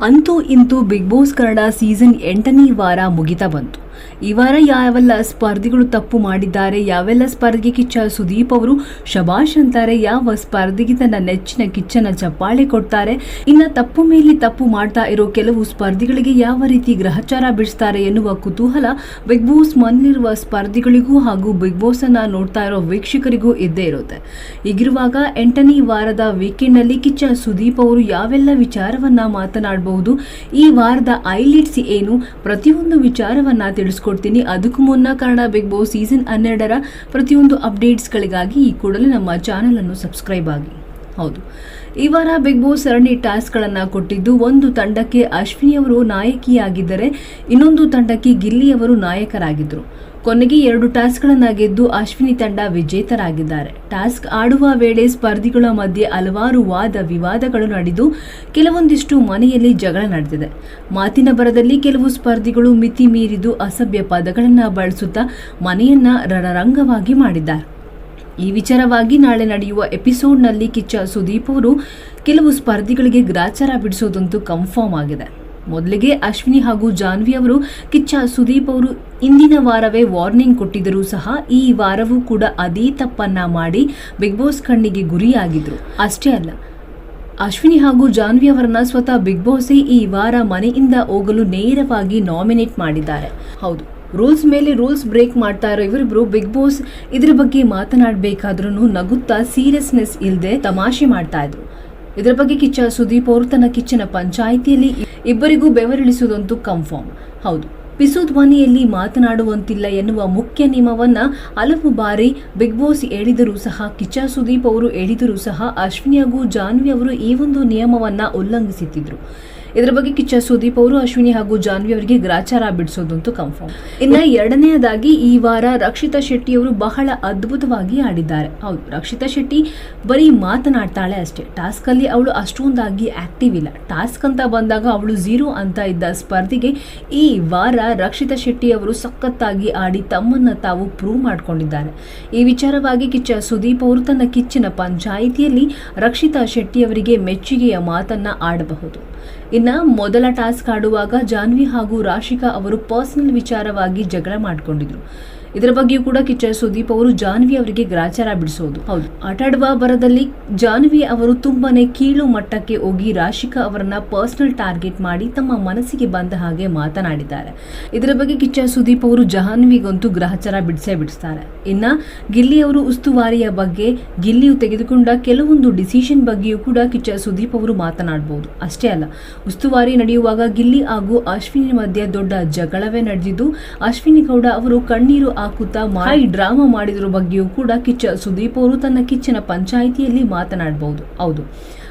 ಅಂತೂ ಇಂತೂ big boss Kannada season ಎಂಟನೇ ವಾರ ಮುಗಿತಾ ಬಂತು. ಈ ವಾರ ಯಾವೆಲ್ಲ ಸ್ಪರ್ಧಿಗಳು ತಪ್ಪು ಮಾಡಿದ್ದಾರೆ, ಯಾವೆಲ್ಲ ಸ್ಪರ್ಧೆಗೆ ಕಿಚ್ಚ ಸುದೀಪ್ ಅವರು ಶಬಾಷ್ ಅಂತಾರೆ, ಯಾವ ಸ್ಪರ್ಧಿಗೆ ತನ್ನ ನೆಚ್ಚಿನ ಕಿಚ್ಚನ ಚಪ್ಪಾಳೆ ಕೊಡ್ತಾರೆ, ಇನ್ನ ತಪ್ಪು ಮೇಲೆ ತಪ್ಪು ಮಾಡ್ತಾ ಇರೋ ಕೆಲವು ಸ್ಪರ್ಧಿಗಳಿಗೆ ಯಾವ ರೀತಿ ಗ್ರಹಚಾರ ಬಿಡಿಸ್ತಾರೆ ಎನ್ನುವ ಕುತೂಹಲ ಬಿಗ್ ಬಾಸ್ ಮನೆಯಲ್ಲಿರುವ ಸ್ಪರ್ಧಿಗಳಿಗೂ ಹಾಗೂ ಬಿಗ್ ಬಾಸ್ ಅನ್ನ ನೋಡ್ತಾ ಇರೋ ವೀಕ್ಷಕರಿಗೂ ಇದ್ದೇ ಇರುತ್ತೆ. ಈಗಿರುವಾಗ ಎಂಟನೇ ವಾರದ ವೀಕೆಂಡ್ನಲ್ಲಿ ಕಿಚ್ಚ ಸುದೀಪ್ ಅವರು ಯಾವೆಲ್ಲ ವಿಚಾರವನ್ನ ಮಾತನಾಡಬಹುದು, ಈ ವಾರದ ಐಲಿಟ್ಸ್ ಏನು, ಪ್ರತಿಯೊಂದು ವಿಚಾರವನ್ನ ತಿಳಿಸ್ಕೊಡ್ತೀನಿ ಅದಕ್ಕೂ ಮುನ್ನ ಕನ್ನಡ ಬಿಗ್ ಬಾಸ್ ಸೀಸನ್ ಹನ್ನೆರಡರ ಪ್ರತಿಯೊಂದು ಅಪ್ಡೇಟ್ಸ್ಗಳಿಗಾಗಿ ಈ ಕೂಡಲೇ ನಮ್ಮ ಚಾನೆಲ್ ಅನ್ನು ಸಬ್ಸ್ಕ್ರೈಬ್ ಆಗಿ. ಹೌದು. ಈ ವಾರ ಬಿಗ್ ಬಾಸ್ ಸರಣಿ ಟಾಸ್ಕ್ಗಳನ್ನು ಕೊಟ್ಟಿದ್ದು, ಒಂದು ತಂಡಕ್ಕೆ ಅಶ್ವಿನಿ ಅವರು ನಾಯಕಿಯಾಗಿದ್ದರೆ, ಇನ್ನೊಂದು ತಂಡಕ್ಕೆ ಗಿಲ್ಲಿ ಅವರು ನಾಯಕರಾಗಿದ್ದರು ಕೊನೆಗೆ ಎರಡು ಟಾಸ್ಕ್ಗಳನ್ನು ಗೆದ್ದು ಅಶ್ವಿನಿ ತಂಡ ವಿಜೇತರಾಗಿದ್ದಾರೆ. ಟಾಸ್ಕ್ ಆಡುವ ವೇಳೆ ಸ್ಪರ್ಧಿಗಳ ಮಧ್ಯೆ ಹಲವಾರು ವಾದ ವಿವಾದಗಳು ನಡೆದು ಕೆಲವೊಂದಿಷ್ಟು ಮನೆಯಲ್ಲಿ ಜಗಳ ನಡೆದಿದೆ. ಮಾತಿನ ಬರದಲ್ಲಿ ಕೆಲವು ಸ್ಪರ್ಧಿಗಳು ಮಿತಿ ಮೀರಿದು ಅಸಭ್ಯ ಪದಗಳನ್ನು ಬಳಸುತ್ತಾ ಮನೆಯನ್ನ ರಣರಂಗವಾಗಿ ಮಾಡಿದ್ದಾರೆ. ಈ ವಿಚಾರವಾಗಿ ನಾಳೆ ನಡೆಯುವ ಎಪಿಸೋಡ್ನಲ್ಲಿ ಕಿಚ್ಚ ಸುದೀಪ್ ಅವರು ಕೆಲವು ಸ್ಪರ್ಧಿಗಳಿಗೆ ಗ್ರಾಚಾರ ಬಿಡಿಸೋದಂತೂ ಕನ್ಫರ್ಮ್ ಆಗಿದೆ. ಮೊದಲಿಗೆ ಅಶ್ವಿನಿ ಹಾಗೂ ಜಾನ್ವಿ ಅವರು ಕಿಚ್ಚ ಸುದೀಪ್ ಅವರು ಇಂದಿನ ವಾರವೇ ವಾರ್ನಿಂಗ್ ಕೊಟ್ಟಿದ್ದರೂ ಸಹ ಈ ವಾರವೂ ಕೂಡ ಅದೇ ತಪ್ಪನ್ನ ಮಾಡಿ ಬಿಗ್ ಬಾಸ್ ಕಣ್ಣಿಗೆ ಗುರಿಯಾಗಿದ್ರು. ಅಷ್ಟೇ ಅಲ್ಲ, ಅಶ್ವಿನಿ ಹಾಗೂ ಜಾನ್ವಿ ಅವರನ್ನ ಸ್ವತಃ ಬಿಗ್ ಬಾಸೇ ಈ ವಾರ ಮನೆಯಿಂದ ಹೋಗಲು ನೇರವಾಗಿ ನಾಮಿನೇಟ್ ಮಾಡಿದ್ದಾರೆ. ಹೌದು, ರೂಲ್ಸ್ ಮೇಲೆ ರೂಲ್ಸ್ ಬ್ರೇಕ್ ಮಾಡ್ತಾ ಇರೋ ಇವರಿಬ್ರು ಬಿಗ್ ಬಾಸ್ ಇದ್ರ ಬಗ್ಗೆ ಮಾತನಾಡಬೇಕಾದ್ರೂ ನಗುತ್ತಾ ಸೀರಿಯಸ್ನೆಸ್ ಇಲ್ಲದೆ ತಮಾಷೆ ಮಾಡ್ತಾ ಇದ್ರು. ಇದರ ಬಗ್ಗೆ ಕಿಚ್ಚ ಸುದೀಪ್ ಅವರು ತನ್ನ ಕಿಚ್ಚನ ಪಂಚಾಯಿತಿಯಲ್ಲಿ ಇಬ್ಬರಿಗೂ ಬೆವರಿಳಿಸುವುದಂತೂ ಕನ್ಫರ್ಮ್ ಹೌದು, ಪಿಸು ಧ್ವನಿಯಲ್ಲಿ ಮಾತನಾಡುವಂತಿಲ್ಲ ಎನ್ನುವ ಮುಖ್ಯ ನಿಯಮವನ್ನ ಹಲವು ಬಾರಿ ಬಿಗ್ ಬಾಸ್ ಹೇಳಿದರೂ ಸಹ, ಕಿಚ್ಚ ಸುದೀಪ್ ಅವರು ಹೇಳಿದರೂ ಸಹ, ಅಶ್ವಿನಿ ಹಾಗೂ ಜಾನ್ವಿ ಅವರು ಈ ಒಂದು ನಿಯಮವನ್ನ ಉಲ್ಲಂಘಿಸುತ್ತಿದ್ರು ಇದರ ಬಗ್ಗೆ ಕಿಚ್ಚ ಸುದೀಪ್ ಅವರು, ಅಶ್ವಿನಿ ಹಾಗೂ ಜಾನ್ವಿ ಅವರಿಗೆ ಗ್ರಾಚಾರ ಬಿಡಿಸೋದಂತೂ ಕನ್ಫರ್ಮ್ ಇನ್ನ ಎರಡನೆಯದಾಗಿ ಈ ವಾರ ರಕ್ಷಿತಾ ಶೆಟ್ಟಿ ಅವರು ಬಹಳ ಅದ್ಭುತವಾಗಿ ಆಡಿದ್ದಾರೆ. ಹೌದು, ರಕ್ಷಿತಾ ಶೆಟ್ಟಿ ಬರೀ ಮಾತನಾಡ್ತಾಳೆ ಅಷ್ಟೇ. ಟಾಸ್ಕ್ ಅಲ್ಲಿ ಅವಳು ಅಷ್ಟೊಂದಾಗಿ ಆಕ್ಟಿವ್ ಇಲ್ಲ. ಟಾಸ್ಕ್ ಅಂತ ಬಂದಾಗ ಅವಳು ಝೀರೋ ಅಂತ ಇದ್ದ ಸ್ಪರ್ಧಿಗೆ ಈ ವಾರ ರಕ್ಷಿತಾ ಶೆಟ್ಟಿ ಅವರು ಸಖತ್ತಾಗಿ ಆಡಿ ತಮ್ಮನ್ನ ತಾವು ಪ್ರೂವ್ ಮಾಡ್ಕೊಂಡಿದ್ದಾರೆ. ಈ ವಿಚಾರವಾಗಿ ಕಿಚ್ಚ ಸುದೀಪ್ ಅವರು ತನ್ನ ಕಿಚ್ಚಿನ ಪಂಚಾಯಿತಿಯಲ್ಲಿ ರಕ್ಷಿತಾ ಶೆಟ್ಟಿ ಅವರಿಗೆ ಮೆಚ್ಚುಗೆಯ ಮಾತನ್ನ ಆಡಬಹುದು. ಇನ್ನ ಮೊದಲ ಟಾಸ್ಕ್ ಆಡುವಾಗ ಜಾನ್ವಿ ಹಾಗೂ ರಾಶಿಕಾ ಅವರು ಪರ್ಸನಲ್ ವಿಚಾರವಾಗಿ ಜಗಳ ಮಾಡಿಕೊಂಡಿದ್ರು. ಇದರ ಬಗ್ಗೆಯೂ ಕೂಡ ಕಿಚ್ಚ ಸುದೀಪ್ ಅವರು ಜಾನ್ವಿ ಅವರಿಗೆ ಗ್ರಾಚಾರ ಬಿಡಿಸೋದು. ಹೌದು. ಆಟಾಡುವ ಬರದಲ್ಲಿ ಜಾನ್ವಿ ಅವರು ತುಂಬಾನೇ ಕೀಳು ಮಟ್ಟಕ್ಕೆ ಹೋಗಿ ರಾಶಿಕಾ ಅವರನ್ನ ಪರ್ಸನಲ್ ಟಾರ್ಗೆಟ್ ಮಾಡಿ ತಮ್ಮ ಮನಸ್ಸಿಗೆ ಬಂದ ಹಾಗೆ ಮಾತನಾಡಿದ್ದಾರೆ. ಇದರ ಬಗ್ಗೆ ಕಿಚ್ಚ ಸುದೀಪ್ ಅವರು ಜಹಾನ್ವಿಗಂತೂ ಗ್ರಹಚಾರ ಬಿಡಿಸೇ ಬಿಡಿಸ್ತಾರೆ. ಇನ್ನ ಗಿಲ್ಲಿ ಅವರು ಉಸ್ತುವಾರಿಯ ಬಗ್ಗೆ ಗಿಲ್ಲಿಯು ತೆಗೆದುಕೊಂಡ ಕೆಲವೊಂದು ಡಿಸಿಷನ್ ಬಗ್ಗೆಯೂ ಕೂಡ ಕಿಚ್ಚ ಸುದೀಪ್ ಅವರು ಮಾತನಾಡಬಹುದು ಅಷ್ಟೇ ಅಲ್ಲ, ಉಸ್ತುವಾರಿ ನಡೆಯುವಾಗ ಗಿಲ್ಲಿ ಹಾಗೂ ಅಶ್ವಿನಿ ಮಧ್ಯೆ ದೊಡ್ಡ ಜಗಳವೇ ನಡೆದಿದ್ದು, ಅಶ್ವಿನಿ ಗೌಡ ಅವರು ಕಣ್ಣೀರು ಹಾಕುತ್ತಾ ಮಾಯಿ ಡ್ರಾಮಾ ಮಾಡಿದ್ರ ಬಗ್ಗೆಯೂ ಕೂಡ ಕಿಚ್ಚ ಸುದೀಪ್ ಅವರು ತನ್ನ ಕಿಚ್ಚನ ಪಂಚಾಯಿತಿಯಲ್ಲಿ ಮಾತನಾಡಬಹುದು ಹೌದು.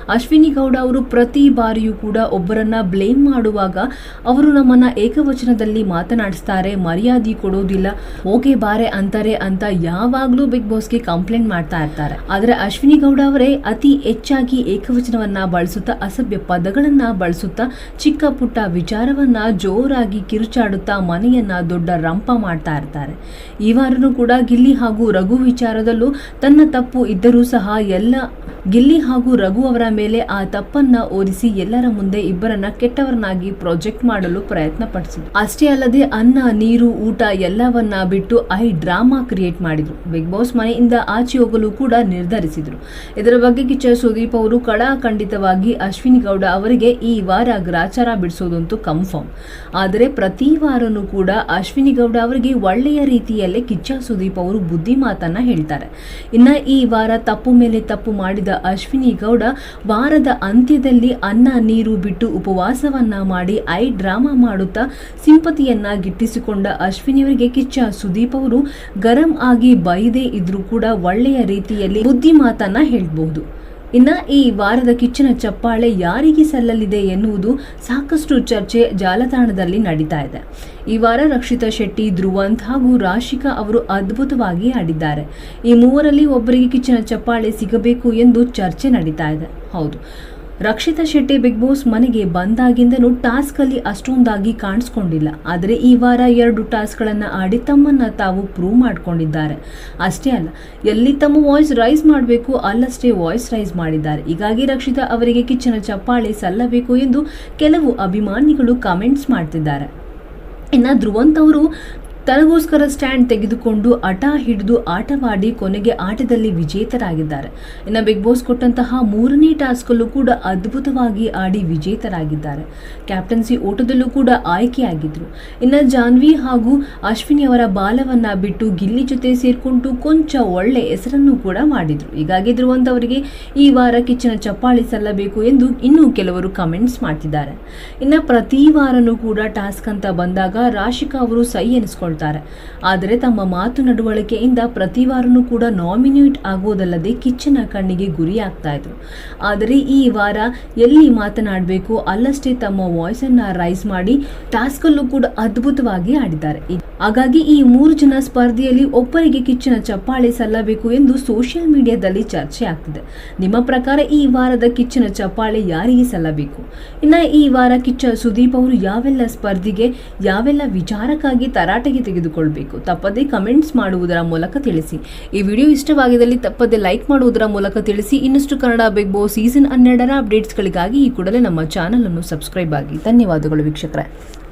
ಅಶ್ವಿನಿ ಗೌಡ ಅವರು ಪ್ರತಿ ಬಾರಿಯೂ ಕೂಡ ಒಬ್ಬರನ್ನ ಬ್ಲೇಮ್ ಮಾಡುವಾಗ ಅವರು ನಮ್ಮನ್ನ ಏಕವಚನದಲ್ಲಿ ಮಾತನಾಡಿಸ್ತಾರೆ, ಮರ್ಯಾದೆ ಕೊಡೋದಿಲ್ಲ ಓಕೆ ಬಾರೆ ಅಂತಾರೆ ಅಂತ ಯಾವಾಗ್ಲೂ ಬಿಗ್ ಬಾಸ್ಗೆ ಕಂಪ್ಲೇಂಟ್ ಮಾಡ್ತಾ ಇರ್ತಾರೆ. ಆದ್ರೆ ಅಶ್ವಿನಿ ಗೌಡ ಅವರೇ ಅತಿ ಹೆಚ್ಚಾಗಿ ಏಕವಚನವನ್ನ ಬಳಸುತ್ತಾ, ಅಸಭ್ಯ ಪದಗಳನ್ನ ಬಳಸುತ್ತಾ, ಚಿಕ್ಕ ಪುಟ್ಟ ವಿಚಾರವನ್ನ ಜೋರಾಗಿ ಕಿರುಚಾಡುತ್ತಾ, ಮನೆಯನ್ನ ದೊಡ್ಡ ರಂಪ ಮಾಡ್ತಾ ಇರ್ತಾರೆ. ಈ ವಾರನೂ ಕೂಡ ಗಿಲ್ಲಿ ಹಾಗೂ ರಘು ವಿಚಾರದಲ್ಲೂ ತನ್ನ ತಪ್ಪು ಇದ್ದರೂ ಸಹ ಎಲ್ಲ ಗಿಲ್ಲಿ ಹಾಗೂ ರಘು ಅವರ ಮೇಲೆ ಆ ತಪ್ಪನ್ನ ಓರಿಸಿ ಎಲ್ಲರ ಮುಂದೆ ಇಬ್ಬರನ್ನ ಕೆಟ್ಟವರನ್ನಾಗಿ ಪ್ರಾಜೆಕ್ಟ್ ಮಾಡಲು ಪ್ರಯತ್ನ ಪಡಿಸಿದ್ರು ಅಷ್ಟೇ ಅಲ್ಲದೆ ಅನ್ನ, ನೀರು, ಊಟ ಎಲ್ಲವನ್ನ ಬಿಟ್ಟು ಐ ಡ್ರಾಮಾ ಕ್ರಿಯೇಟ್ ಮಾಡಿದ್ರು. ಬಿಗ್ ಬಾಸ್ ಮನೆಯಿಂದ ಆಚೆ ಹೋಗಲು ಕೂಡ ನಿರ್ಧರಿಸಿದ್ರು. ಇದರ ಬಗ್ಗೆ ಕಿಚ್ಚ ಸುದೀಪ್ ಅವರು ಕಡಾಖಂಡಿತವಾಗಿ ಅಶ್ವಿನಿ ಗೌಡ ಅವರಿಗೆ ಈ ವಾರ ಗ್ರಾಚಾರ ಬಿಡಿಸೋದಂತೂ ಕನ್ಫರ್ಮ್ ಆದರೆ ಪ್ರತಿ ವಾರನೂ ಕೂಡ ಅಶ್ವಿನಿ ಗೌಡ ಅವರಿಗೆ ಒಳ್ಳೆಯ ರೀತಿಯಲ್ಲೇ ಕಿಚ್ಚ ಸುದೀಪ್ ಅವರು ಬುದ್ಧಿ ಮಾತನ್ನ ಹೇಳ್ತಾರೆ. ಇನ್ನ ಈ ವಾರ ತಪ್ಪು ಮೇಲೆ ತಪ್ಪು ಮಾಡಿದ ಅಶ್ವಿನಿ ಗೌಡ ವಾರದ ಅಂತ್ಯದಲ್ಲಿ ಅನ್ನ, ನೀರು ಬಿಟ್ಟು ಉಪವಾಸವನ್ನ ಮಾಡಿ ಐ ಡ್ರಾಮಾ ಮಾಡುತ್ತಾ ಸಿಂಪತಿಯನ್ನ ಗಿಟ್ಟಿಸಿಕೊಂಡ ಅಶ್ವಿನಿಯವರಿಗೆ ಕಿಚ್ಚ. ಸುದೀಪ್ ಅವರು ಗರಂ ಆಗಿ ಬೈದೇ ಇದ್ರೂ ಕೂಡ ಒಳ್ಳೆಯ ರೀತಿಯಲ್ಲಿ ಬುದ್ಧಿ ಮಾತನ್ನ ಹೇಳ್ಬಹುದು. ಇನ್ನ ಈ ವಾರದ ಕಿಚ್ಚನ ಚಪ್ಪಾಳೆ ಯಾರಿಗೆ ಸಲ್ಲಲಿದೆ ಎನ್ನುವುದು ಸಾಕಷ್ಟು ಚರ್ಚೆ ಜಾಲತಾಣದಲ್ಲಿ ನಡೀತಾ ಇದೆ. ಈ ವಾರ ರಕ್ಷಿತಾ ಶೆಟ್ಟಿ, ಧ್ರುವಂತ್ ಹಾಗೂ ರಾಶಿಕಾ ಅವರು ಅದ್ಭುತವಾಗಿ ಆಡಿದ್ದಾರೆ. ಈ ಮೂವರಲ್ಲಿ ಒಬ್ಬರಿಗೆ ಕಿಚ್ಚನ ಚಪ್ಪಾಳೆ ಸಿಗಬೇಕು ಎಂದು ಚರ್ಚೆ ನಡೀತಾ ಇದೆ. ಹೌದು. ರಕ್ಷಿತಾ ಶೆಟ್ಟಿ ಬಿಗ್ ಬಾಸ್ ಮನೆಗೆ ಬಂದಾಗಿಂದನೂ ಟಾಸ್ಕ್ ಅಲ್ಲಿ ಅಷ್ಟೊಂದಾಗಿ ಕಾಣಿಸ್ಕೊಂಡಿಲ್ಲ. ಆದರೆ ಈ ವಾರ ಎರಡು ಟಾಸ್ಕ್ಗಳನ್ನು ಆಡಿ ತಮ್ಮನ್ನ ತಾವು ಪ್ರೂವ್ ಮಾಡ್ಕೊಂಡಿದ್ದಾರೆ. ಅಷ್ಟೇ ಅಲ್ಲ, ಎಲ್ಲಿ ತಮ್ಮ ವಾಯ್ಸ್ ರೈಸ್ ಮಾಡಬೇಕು, ಅಲ್ಲಷ್ಟೇ ವಾಯ್ಸ್ ರೈಸ್ ಮಾಡಿದ್ದಾರೆ. ಹೀಗಾಗಿ ರಕ್ಷಿತಾ ಅವರಿಗೆ ಕಿಚ್ಚನ ಚಪ್ಪಾಳೆ ಸಲ್ಲಬೇಕು ಎಂದು ಕೆಲವು ಅಭಿಮಾನಿಗಳು ಕಮೆಂಟ್ಸ್ ಮಾಡ್ತಿದ್ದಾರೆ. ಇನ್ನು ಧ್ರುವಂತ್ ಅವರು ತನಗೋಸ್ಕರ ಸ್ಟ್ಯಾಂಡ್ ತೆಗೆದುಕೊಂಡು ಹಠ ಹಿಡಿದು ಆಟವಾಡಿ ಕೊನೆಗೆ ಆಟದಲ್ಲಿ ವಿಜೇತರಾಗಿದ್ದಾರೆ. ಇನ್ನು ಬಿಗ್ ಬಾಸ್ ಕೊಟ್ಟಂತಹ ಮೂರನೇ ಟಾಸ್ಕಲ್ಲೂ ಕೂಡ ಅದ್ಭುತವಾಗಿ ಆಡಿ ವಿಜೇತರಾಗಿದ್ದಾರೆ. ಕ್ಯಾಪ್ಟನ್ಸಿ ಓಟದಲ್ಲೂ ಕೂಡ ಆಯ್ಕೆಯಾಗಿದ್ರು. ಇನ್ನು ಜಾನ್ವಿ ಹಾಗೂ ಅಶ್ವಿನಿ ಅವರ ಬಾಲವನ್ನು ಬಿಟ್ಟು ಗಿಲ್ಲಿ ಜೊತೆ ಸೇರಿಕೊಂಡು ಕೊಂಚ ಒಳ್ಳೆ ಹೆಸರನ್ನು ಕೂಡ ಮಾಡಿದರು. ಹೀಗಾಗಿ ಧ್ರುವಂತವರಿಗೆ ಈ ವಾರ ಕಿಚ್ಚನ ಚಪ್ಪಾಳಿ ಸಲ್ಲಬೇಕು ಎಂದು ಇನ್ನೂ ಕೆಲವರು ಕಮೆಂಟ್ಸ್ ಮಾಡ್ತಿದ್ದಾರೆ. ಇನ್ನು ಪ್ರತಿ ವಾರನೂ ಕೂಡ ಟಾಸ್ಕ್ ಅಂತ ಬಂದಾಗ ರಾಶಿಕಾ ಅವರು ಸೈ ಎನಿಸ್ಕೊಳ್ತಾರೆ ಆದರೆ ತಮ್ಮ ಮಾತು ನಡವಳಿಕೆಯಿಂದ ಪ್ರತಿ ವಾರನೂ ಕೂಡ ನಾಮಿನೇಟ್ ಆಗೋದಲ್ಲದೆ ಕಿಚ್ಚನ ಕಣ್ಣಿಗೆ ಗುರಿಯಾಗ್ತಾ ಇದ್ರು. ಆದರೆ ಈ ವಾರ ಎಲ್ಲಿ ಮಾತನಾಡಬೇಕು ಅಲ್ಲಷ್ಟೇ ತಮ್ಮ ವಾಯ್ಸ್ ಅನ್ನ ರೈಸ್ ಮಾಡಿ ಟಾಸ್ಕಲ್ಲೂ ಕೂಡ ಅದ್ಭುತವಾಗಿ ಆಡಿದ್ದಾರೆ. ಹಾಗಾಗಿ ಈ ಮೂರು ಜನ ಸ್ಪರ್ಧೆಯಲ್ಲಿ ಒಬ್ಬರಿಗೆ ಕಿಚ್ಚಿನ ಚಪ್ಪಾಳೆ ಸಲ್ಲಬೇಕು ಎಂದು ಸೋಷಿಯಲ್ ಮೀಡಿಯಾದಲ್ಲಿ ಚರ್ಚೆ ಆಗ್ತಿದೆ. ನಿಮ್ಮ ಪ್ರಕಾರ ಈ ವಾರದ ಕಿಚ್ಚಿನ ಚಪ್ಪಾಳೆ ಯಾರಿಗೆ ಸಲ್ಲಬೇಕು? ಇನ್ನು ಈ ವಾರ ಕಿಚ್ಚ ಸುದೀಪ್ ಅವರು ಯಾವೆಲ್ಲ ಸ್ಪರ್ಧೆಗೆ, ಯಾವೆಲ್ಲ ವಿಚಾರಕ್ಕಾಗಿ ತರಾಟೆಗೆ ತೆಗೆದುಕೊಳ್ಬೇಕು? ತಪ್ಪದೇ ಕಮೆಂಟ್ಸ್ ಮಾಡುವುದರ ಮೂಲಕ ತಿಳಿಸಿ. ಈ ವಿಡಿಯೋ ಇಷ್ಟವಾಗಿದ್ದಲ್ಲಿ ತಪ್ಪದೇ ಲೈಕ್ ಮಾಡುವುದರ ಮೂಲಕ ತಿಳಿಸಿ. ಇನ್ನಷ್ಟು ಕನ್ನಡ ಬಿಗ್ ಬಾಸ್ ಸೀಸನ್ ಹನ್ನೆರಡರ ಅಪ್ಡೇಟ್ಸ್ಗಳಿಗಾಗಿ ಈ ಕೂಡಲೇ ನಮ್ಮ ಚಾನಲ್ ಅನ್ನು ಸಬ್ಸ್ಕ್ರೈಬ್ ಆಗಿ. ಧನ್ಯವಾದಗಳು ವೀಕ್ಷಕರೇ.